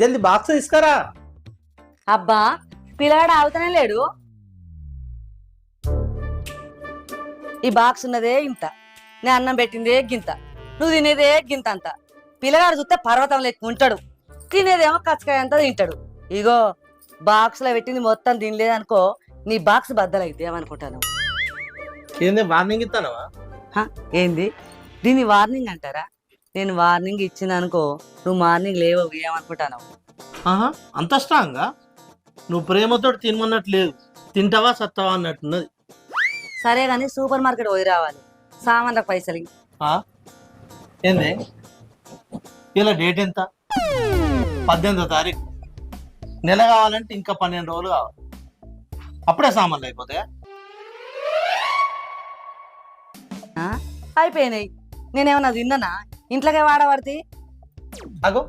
జల్ది బాక్స్ తీసుకురా. అబ్బా పిల్లగాడు ఆగుతూనే లేడు. ఈ బాక్స్ ఉన్నదే ఇంత. నేను అన్నం పెట్టిందే గింత. నువ్వు తినేదే గింత అంత. పిల్లగాడు చూస్తే పర్వతం లెక్క ఉంటాడు. తినేదేమో కచ్చకాయ అంతా తింటాడు. ఇగో బాక్స్లో పెట్టింది మొత్తం తినలేదనుకో నీ బాక్స్ బద్దలైతే ఏమనుకుంటాను. ఏంది వార్నింగ్ ఇస్తానవా ఏంది? దీన్ని వార్నింగ్ అంటారా? నేను వార్నింగ్ ఇచ్చిన అనుకో నువ్వు మార్నింగ్ లేవు ఏమనుకుంటాను ఆహా అంత స్ట్రాంగా? నువ్వు ప్రేమతో తినమన్నట్టు లేదు. తింటావా సత్తావా అన్నట్టున్నది. సరే కానీ సూపర్ మార్కెట్ పోయి రావాలి. సామాన్లకు పైసలు. ఇయ్యి. ఆ? ఏంది? ఇలా డేట్ ఎంత? పద్దెనిమిదో తారీఖు. నెల కావాలంటే ఇంకా పన్నెండు రోజులు కావాలి. అప్పుడే సామాన్లు అయిపోతాయా? ఆ? అయిపోయినాయి. నేనేమన్నా తిన్నానా? ఇంట్లోకే వాడబడితే అగో